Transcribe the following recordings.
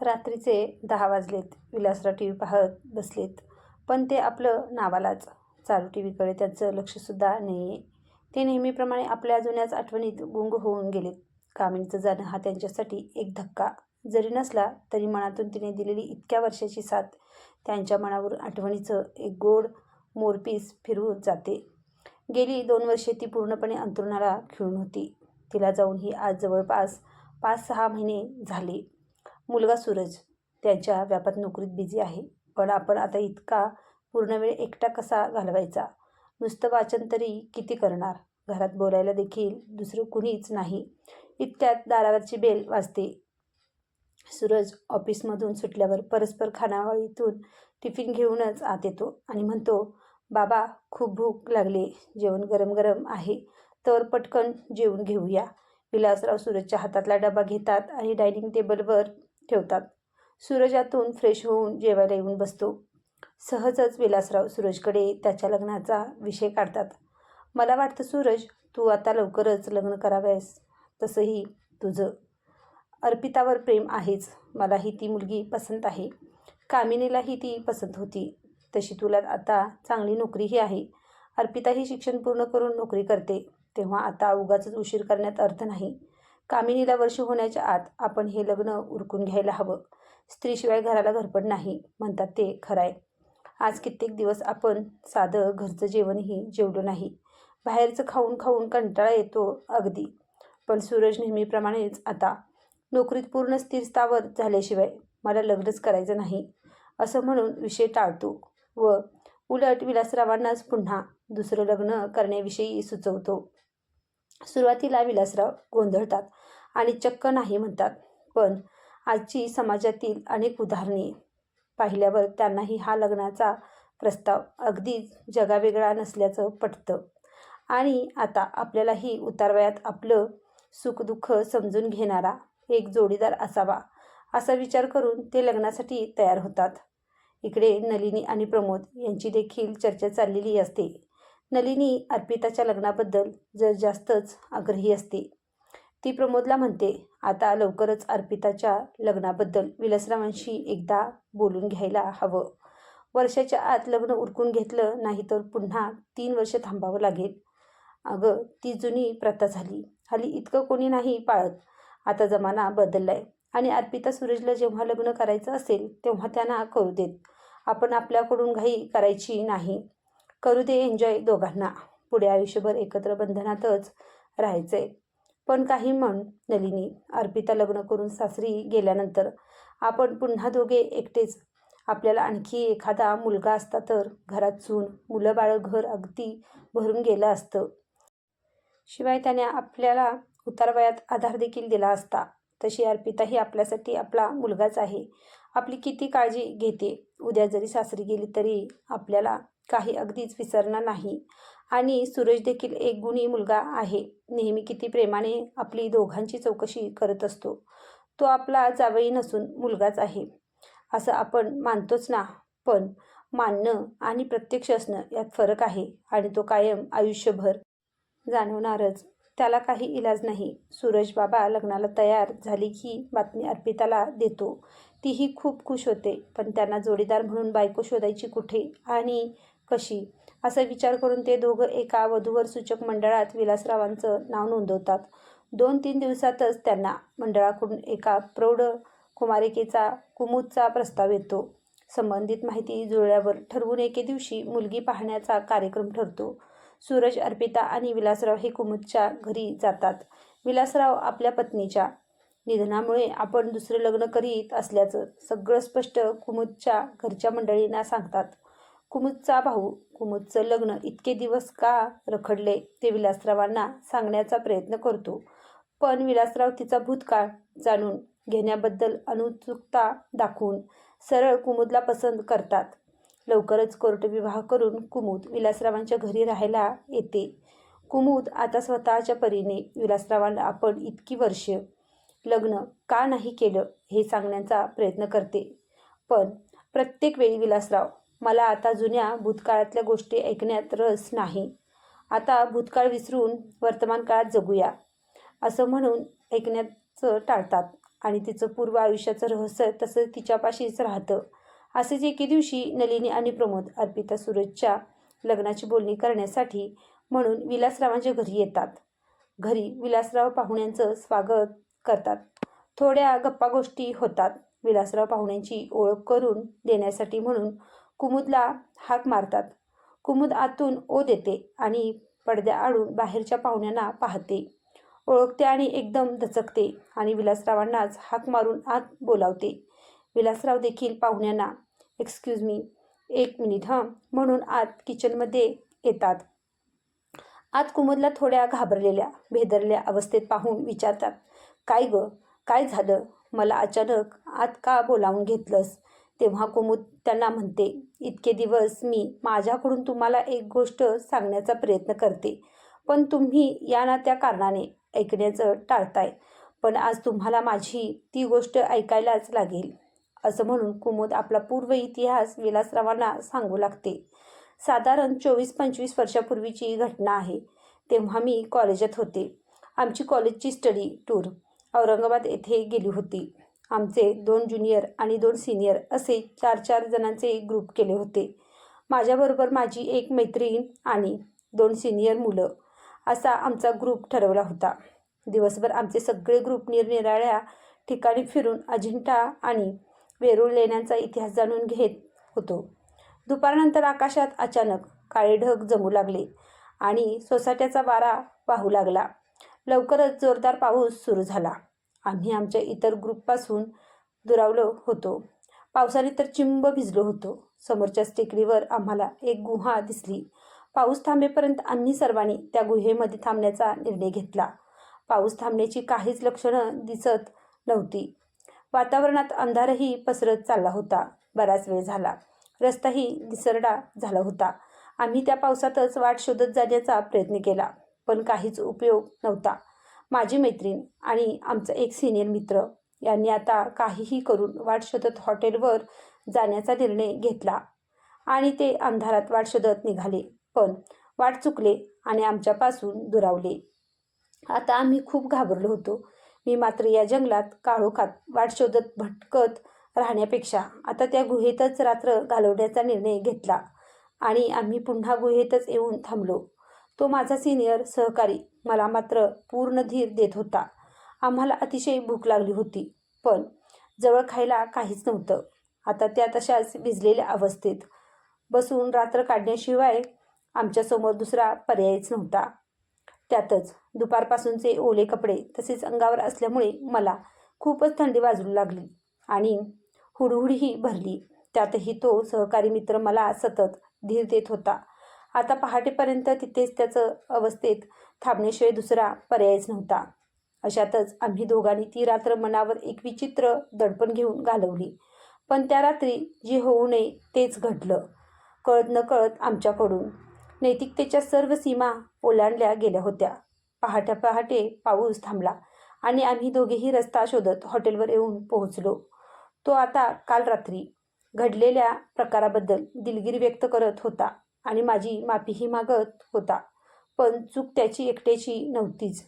रात्रीचे दहा वाजलेत. विलासराव टी व्ही पाहत बसलेत. पण ते आपलं नावालाच चालू टी व्हीकडे त्यांचं लक्षसुद्धा नाही आहे ते नेहमीप्रमाणे आपल्या जुन्याच आठवणीत गुंग होऊन गेलेत. कामिनीचं जाणं हा त्यांच्यासाठी एक धक्का. जरी नसला तरी मनातून तिने दिलेली इतक्या वर्षाची साथ त्यांच्या मनावर आठवणीचं एक गोड मोरपीस फिरवून जाते. गेली दोन वर्षे ती पूर्णपणे अंतरुणाला खिळून होती. तिला जाऊन ही आज जवळपास पाच सहा महिने झाले. मुलगा सूरज. त्यांच्या व्यापात नोकरीत बिझी आहे. पण आपण आता इतका पूर्ण वेळ एकटा कसा घालवायचा? नुसतं वाचन तरी किती करणार? घरात बोलायला देखील दुसरं कुणीच नाही. इतक्यात दारावरची बेल वाजते. सूरज ऑफिसमधून सुटल्यावर परस्पर खानावळीतून टिफिन घेऊनच आत येतो आणि म्हणतो बाबा खूप भूक लागली. जेवण गरम गरम आहे. तर पटकन जेवून घेऊया. विलासराव सूरजच्या हातातला डबा घेतात आणि डायनिंग टेबलवर ठेवतात. सूरजातून फ्रेश होऊन जेवायला येऊन बसतो. सहजच विलासराव सूरजकडे त्याच्या लग्नाचा विषय काढतात. मला वाटतं सूरज तू आता लवकरच लग्न कराव्यास. तसंही तुझं. अर्पितावर प्रेम आहेच. मलाही ती मुलगी पसंत आहे. कामिनीलाही ती पसंत होती. तशी तुला आता चांगली नोकरीही आहे. अर्पिताही शिक्षण पूर्ण करून नोकरी करते. तेव्हा आता उगाच उशीर करण्यात अर्थ नाही. कामिनीला वर्ष होण्याच्या आत आपण हे लग्न उरकून घ्यायला हवं. स्त्रीशिवाय घराला घरपड नाही म्हणतात ते खराय. आज कित्येक दिवस आपण साधं घरचं जेवणही जेवलो नाही. बाहेरचं खाऊन खाऊन कंटाळा येतो अगदी. पण सूरज नेहमीप्रमाणेच आता. नोकरीत पूर्ण स्थिर स्थावर झाल्याशिवाय मला लग्नच करायचं नाही असं म्हणून विषय टाळतो व उलट विलासरावांनाच पुन्हा दुसरं लग्न करण्याविषयी सुचवतो. सुरुवातीला विलासराव गोंधळतात. आणि चक्क नाही म्हणतात. पण आजची समाजातील अनेक उदाहरणे पाहिल्यावर त्यांनाही हा लग्नाचा प्रस्ताव अगदीच जगावेगळा नसल्याचं पटतं. आणि आता आपल्यालाही उतारवयात आपलं सुखदुःख समजून घेणारा एक जोडीदार असावा असा विचार करून ते लग्नासाठी तयार होतात. इकडे नलिनी आणि प्रमोद यांची देखील चर्चा चाललेली असते. नलिनी अर्पिताच्या लग्नाबद्दल जर जास्तच आग्रही असते ती प्रमोदला म्हणते आता लवकरच अर्पिताच्या लग्नाबद्दल विलासरावांशी एकदा बोलून घ्यायला हवं. वर्षाच्या आत लग्न उरकून घेतलं नाही तर पुन्हा तीन वर्ष थांबावं लागेल. अगं ती जुनी प्रथा झाली. हल्ली इतकं कोणी नाही पाळत. आता जमाना बदललाय. आणि अर्पिता सूरजला जेव्हा लग्न करायचं असेल तेव्हा त्यांना करू देत. आपण आपल्याकडून घाई करायची नाही. करू दे एन्जॉय दोघांना. पुढे आयुष्यभर एकत्र बंधनातच राहायचंय. पण काही म्हण नलिनी अर्पिता लग्न करून सासरी गेल्यानंतर आपण पुन्हा दोघे एकटेच. आपल्याला आणखी एखादा मुलगा असता तर घरात चून मुलं बाळं घर अगदी भरून गेलं असतं. शिवाय त्याने आपल्याला उतारवयात आधार देखील दिला असता. तशी अर्पिताही आपल्यासाठी आपला मुलगाच आहे. आपली किती काळजी घेते. उद्या जरी सासरी गेली तरी आपल्याला काही अगदीच विसरणार नाही. आणि सूरज देखील एक गुणी मुलगा आहे. नेहमी किती प्रेमाने आपली दोघांची चौकशी करत असतो. तो आपला जावई नसून मुलगाच आहे. असं आपण मानतोच ना. पण मानणं आणि प्रत्यक्ष असणं यात फरक आहे आणि तो कायम आयुष्यभर जाणवणारच. त्याला काही इलाज नाही. सूरज बाबा लग्नाला तयार झाली की बातमी अर्पिताला देतो. तीही खूप खुश होते. पण त्यांना जोडीदार म्हणून बायको शोधायची कुठे आणि कशी? असा विचार करून ते दोघं एका वधूवर सूचक मंडळात विलासरावांचं नाव नोंदवतात. दोन तीन दिवसातच त्यांना मंडळाकडून एका प्रौढ कुमारिकेचा कुमुदचा प्रस्ताव येतो. संबंधित माहिती जुळल्यावर ठरवून एके दिवशी मुलगी पाहण्याचा कार्यक्रम ठरतो. सूरज अर्पिता आणि विलासराव हे कुमुदच्या घरी जातात. विलासराव आपल्या पत्नीच्या निधनामुळे आपण दुसरं लग्न करीत असल्याचं सगळं स्पष्ट कुमुदच्या घरच्या मंडळींना सांगतात. कुमुदचा भाऊ कुमुदचं लग्न इतके दिवस का रखडले ते विलासरावांना सांगण्याचा प्रयत्न करतो. पण विलासराव तिचा भूतकाळ जाणून घेण्याबद्दल अनुत्सुकता दाखवून सरळ कुमुदला पसंत करतात. लवकरच कोर्ट विवाह करून कुमुद विलासरावांच्या घरी राहायला येते. कुमुद आता स्वतःच्या परीने विलासरावांना आपण इतकी वर्ष लग्न का नाही केलं हे सांगण्याचा प्रयत्न करते. पण प्रत्येक वेळी विलासराव मला आता जुन्या भूतकाळातल्या गोष्टी ऐकण्यात रस नाही. आता भूतकाळ विसरून वर्तमान काळात जगूया असं म्हणून ऐकण्याचं टाळतात आणि तिचं पूर्व आयुष्याचं रहस्य तसं तिच्यापाशीच राहतं. असेच एके दिवशी नलिनी आणि प्रमोद अर्पिता सूरजच्या लग्नाची बोलणी करण्यासाठी म्हणून विलासरावांच्या घरी येतात. घरी विलासराव पाहुण्यांचं स्वागत करतात. थोड्या गप्पा गोष्टी होतात. विलासराव पाहुण्यांची ओळख करून देण्यासाठी म्हणून कुमुदला हाक मारतात. कुमुद आतून ओ देते आणि पडद्या आडून बाहेरच्या पाहुण्यांना पाहते. ओळखते आणि एकदम दचकते आणि विलासरावांनाच हाक मारून आत बोलावते. विलासराव देखील पाहुण्यांना एक्सक्यूज मी एक मिनिट हां म्हणून आत किचनमध्ये येतात. आत कुमुदला थोड्या घाबरलेल्या भेदरल्या अवस्थेत पाहून विचारतात काय ग? काय झालं? मला अचानक आत का बोलावून घेतलंस? तेव्हा कुमुद त्यांना म्हणते इतके दिवस मी माझ्याकडून तुम्हाला एक गोष्ट सांगण्याचा प्रयत्न करते पण तुम्ही या ना त्या कारणाने ऐकण्याचं टाळताय. पण आज तुम्हाला माझी ती गोष्ट ऐकायलाच लागेल. असं म्हणून कुमुद आपला पूर्व इतिहास विलासरावांना सांगू लागते. साधारण चोवीस पंचवीस वर्षापूर्वीची घटना आहे. तेव्हा मी कॉलेजात होते. आमची कॉलेजची स्टडी टूर औरंगाबाद येथे गेली होती. आमचे दोन ज्युनियर आणि दोन सिनियर असे चार चार जणांचे ग्रुप केले होते. माझ्याबरोबर माझी एक मैत्रीण आणि दोन सिनियर मुलं असा आमचा ग्रुप ठरवला होता. दिवसभर आमचे सगळे ग्रुप निरनिराळ्या ठिकाणी फिरून अजिंठा आणि वेरूळ लेण्यांचा इतिहास जाणून घेत होतो. दुपारनंतर आकाशात अचानक काळे ढग जमू लागले आणि सोसाट्याचा वारा वाहू लागला. लवकरच जोरदार पाऊस सुरू झाला. आम्ही आमच्या इतर ग्रुपपासून दुरावलो होतो. पावसाने तर चिंब भिजलो होतो. समोरच्याच टेकडीवर आम्हाला एक गुहा दिसली. पाऊस थांबेपर्यंत आम्ही सर्वांनी त्या गुहेमध्ये थांबण्याचा निर्णय घेतला. पाऊस थांबण्याची काहीच लक्षणं दिसत नव्हती. वातावरणात अंधारही पसरत चालला होता. बराच वेळ झाला. रस्ताही दिसरडा झाला होता. आम्ही त्या पावसातच वाट शोधत जाण्याचा प्रयत्न केला पण काहीच उपयोग नव्हता. माझी मैत्रीण आणि आमचा एक सिनियर मित्र यांनी आता काहीही करून वाट शोधत हॉटेलवर जाण्याचा निर्णय घेतला आणि ते अंधारात वाट शोधत निघाले. पण वाट चुकले आणि आमच्यापासून दुरावले. आता आम्ही खूप घाबरलो होतो. मी मात्र या जंगलात काळोखात वाट शोधत भटकत राहण्यापेक्षा आता त्या गुहेतच रात्र घालवण्याचा निर्णय घेतला आणि आम्ही पुन्हा गुहेतच येऊन थांबलो. तो माझा सिनियर सहकारी मला मात्र पूर्ण धीर देत होता. आम्हाला अतिशय भूक लागली होती पण जवळ खायला काहीच नव्हतं. आता त्या तशाच भिजलेल्या अवस्थेत बसून रात्र काढण्याशिवाय आमच्यासमोर दुसरा पर्यायच नव्हता. त्यातच दुपारपासूनचे ओले कपडे तसेच अंगावर असल्यामुळे मला खूपच थंडी वाजू लागली आणि हुडहुडीही भरली. त्यातही तो सहकारी मित्र मला सतत धीर देत होता. आता पहाटेपर्यंत तिथेच त्याचं अवस्थेत थांबण्याशिवाय दुसरा पर्यायच नव्हता. अशातच आम्ही दोघांनी ती रात्र मनावर एक विचित्र दडपण घेऊन घालवली. पण त्या रात्री जे होऊ नये तेच घडलं. कळत न कळत आमच्याकडून नैतिकतेच्या सर्व सीमा ओलांडल्या गेल्या होत्या. पहाटे पहाटे पाऊस थांबला आणि आम्ही दोघेही रस्ता शोधत हॉटेलवर येऊन पोहोचलो. तो आता काल रात्री घडलेल्या प्रकाराबद्दल दिलगिरी व्यक्त करत होता. आणि माझी माफीही मागत होता. पण चूक त्याची एकट्याची नव्हतीच.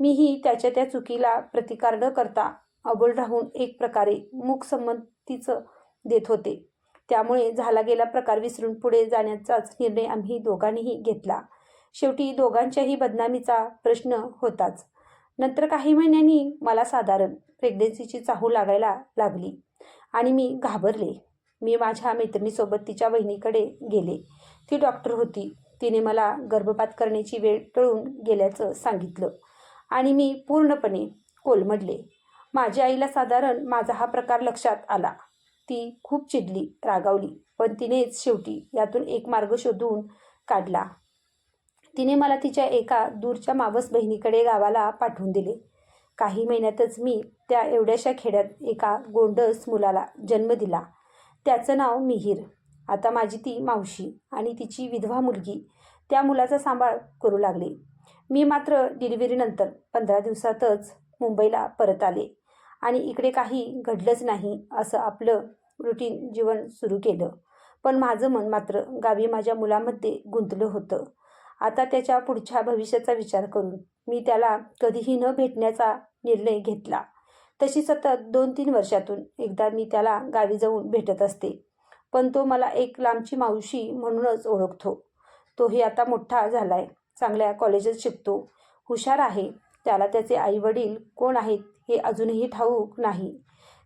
मीही त्याच्या त्या चुकीला प्रतिकार न करता अबोल राहून एक प्रकारे मूक संमतीचं देत होते. त्यामुळे झाला गेला प्रकार विसरून पुढे जाण्याचाच निर्णय आम्ही दोघांनीही घेतला. शेवटी दोघांच्याही बदनामीचा प्रश्न होताच. नंतर काही महिन्यांनी मला साधारण प्रेग्नेन्सीची चाहू लागायला लागली आणि मी घाबरले. मी माझ्या मैत्रिणीसोबत तिच्या बहिणीकडे गेले. ती डॉक्टर होती. तिने मला गर्भपात करण्याची वेळ टळून गेल्याचं सांगितलं आणि मी पूर्णपणे कोलमडले. माझ्या आईला साधारण माझा हा प्रकार लक्षात आला. ती खूप चिडली रागावली पण तिनेच शेवटी यातून एक मार्ग शोधून काढला. तिने मला तिच्या एका दूरच्या मावस बहिणीकडे गावाला पाठवून दिले. काही महिन्यातच मी त्या एवढ्याशा खेड्यात एका गोंडस मुलाला जन्म दिला. त्याचं नाव मिहीर. आता माझी ती मावशी आणि तिची विधवा मुलगी त्या मुलाचा सांभाळ करू लागली. मी मात्र डिलिव्हरीनंतर पंधरा दिवसातच मुंबईला परत आले आणि इकडे काही घडलंच नाही असं आपलं रुटीन जीवन सुरू केलं. पण माझं मन मात्र गावी माझ्या मुलामध्ये गुंतलं होतं. आता त्याच्या पुढच्या भविष्याचा विचार करून मी त्याला कधीही न भेटण्याचा निर्णय घेतला. तशी सतत दोन तीन वर्षातून एकदा मी त्याला गावी जाऊन भेटत असते. पण तो मला एक लांबची मावशी म्हणूनच ओळखतो. तोही आता मोठा झाला आहे चांगल्या कॉलेजात शिकतो. हुशार आहे. त्याला त्याचे आईवडील कोण आहेत हे अजूनही ठाऊक नाही.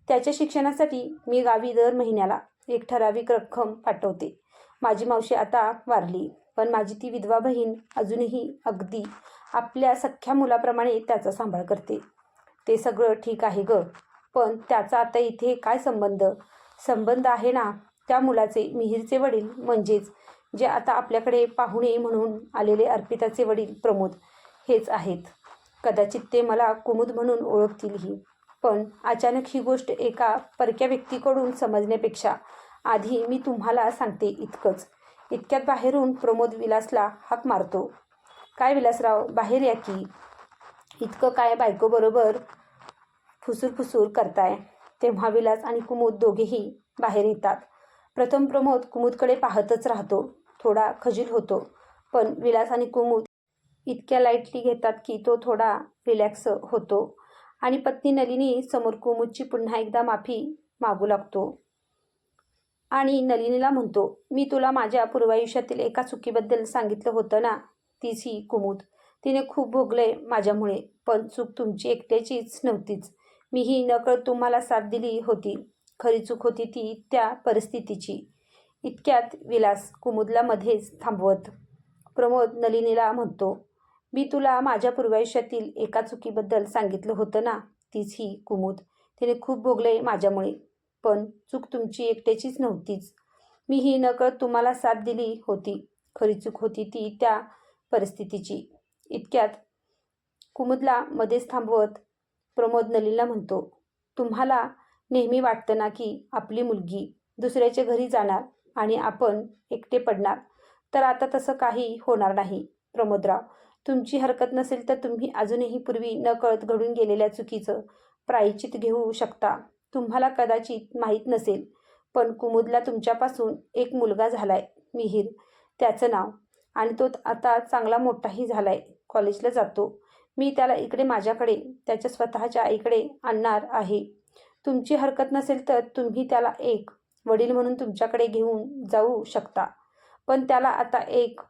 त्याच्या शिक्षणासाठी मी गावी दर महिन्याला एक ठराविक रक्कम पाठवते. माझी मावशी आता वारली पण माझी ती विधवा बहीण अजूनही अगदी आपल्या सख्ख्या मुलाप्रमाणे त्याचा सांभाळ करते. ते सगळं ठीक आहे ग पण त्याचा आता इथे काय संबंध? संबंध आहे ना त्या मुलाचे मिहीरचे वडील म्हणजेच जे आता आपल्याकडे पाहुणे म्हणून आलेले अर्पिताचे वडील प्रमोद हेच आहेत. कदाचित ते मला कुमुद म्हणून ओळखतीलही. पण अचानक ही गोष्ट एका परक्या व्यक्तीकडून समजण्यापेक्षा आधी मी तुम्हाला सांगते इतकंच. इतक्यात बाहेरून प्रमोद विलासला हाक मारतो. काय विलासराव बाहेर या की. इतकं काय बायकोबरोबर फुसूर फुसूर करताय? तेव्हा विलास आणि कुमुद दोघेही बाहेर येतात. प्रथम प्रमोद कुमुदकडे पाहतच राहतो. थोडा खजील होतो. पण विलास आणि कुमुद इतक्या लाईटली घेतात की तो थोडा रिलॅक्स होतो. आणि पत्नी नलिनी समोर कुमुदची पुन्हा एकदा माफी मागू लागतो. आणि नलिनीला म्हणतो मी तुला माझ्या पूर्वायुष्यातील एका चुकीबद्दल सांगितलं होतं ना? तीच ही कुमुद. तिने खूप भोगलंय माझ्यामुळे पण चूक तुमची एकट्याचीच नव्हतीच. मीही नकळत तुम्हाला साथ दिली होती. खरी चूक होती ती त्या परिस्थितीची. इतक्यात विलास कुमुदला मध्येच थांबवत. प्रमोद नलिनीला म्हणतो मी तुला माझ्या पूर्वायुष्यातील एका चुकीबद्दल सांगितलं होतं ना? तीच ही कुमुद. तिने खूप भोगले माझ्यामुळे. पण चूक तुमची एकट्याचीच नव्हतीच. मी ही नकळत तुम्हाला साथ दिली होती. खरी चूक होती ती त्या परिस्थितीची. इतक्यात कुमुदला मध्येच थांबवत प्रमोद नलीला म्हणतो तुम्हाला नेहमी वाटतं ना की आपली मुलगी दुसऱ्याच्या घरी जाणार आणि आपण एकटे पडणार. तर आता तसं काही होणार नाही प्रमोदराव. तुमची हरकत नसेल तर तुम्ही अजूनही पूर्वी नकळत घडून गेलेल्या चुकीचं प्रायचित घेऊ शकता. तुम्हाला कदाचित माहीत नसेल पण कुमुदला तुमच्यापासून एक मुलगा झालाय मिहीर. त्याचं नाव. आणि तो आता चांगला मोठाही झालाय कॉलेजला जातो. मी त्याला इकडे माझ्याकडे त्याच्या स्वतःच्या आईकडे आणणार आहे. तुमची हरकत नसेल तर तुम्ही त्याला एक वडील म्हणून तुमच्याकडे घेऊन जाऊ शकता. पण त्याला आता एक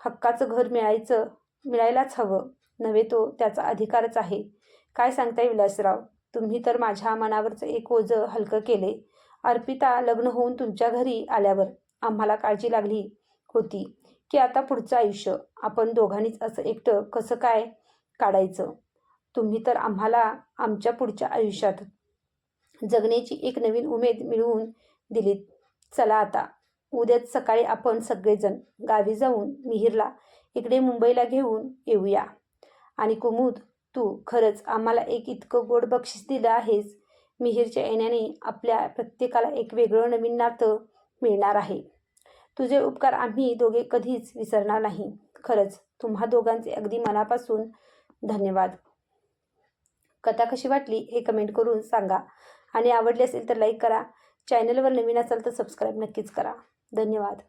हक्काचं घर मिळायचं मिळायलाच हवं. नव्हे तो त्याचा अधिकारच आहे. काय सांगताय विलासराव? तुम्ही तर माझ्या मनावरचं एक ओझं हलकं केले अर्पिता लग्न होऊन तुमच्या घरी आल्यावर आम्हाला काळजी लागली होती की आता पुढचं आयुष्य. आपण दोघांनीच असं एकटं कसं काय काढायचं? तुम्ही तर आम्हाला आमच्या पुढच्या आयुष्यात जगण्याची एक नवीन उमेद मिळवून दिलीत चला आता. उद्याच सकाळी आपण सगळेजण गावी जाऊन मिहीरला इकडे मुंबईला घेऊन येऊया. आणि कुमुद तू खरंच आम्हाला एक इतकं गोड बक्षीस दिलं आहेस. मिहीरच्या येण्याने आपल्या प्रत्येकाला एक वेगळं नवीन नातं मिळणार आहे. तुझे उपकार आम्ही दोघे कधीच विसरणार नाही. खरंच तुम्हा दोघांचे अगदी मनापासून धन्यवाद. कथा कशी वाटली हे कमेंट करून सांगा. आणि आवडली असेल तर लाईक करा. चॅनलवर नवीन असाल तर सबस्क्राईब नक्कीच करा. धन्यवाद.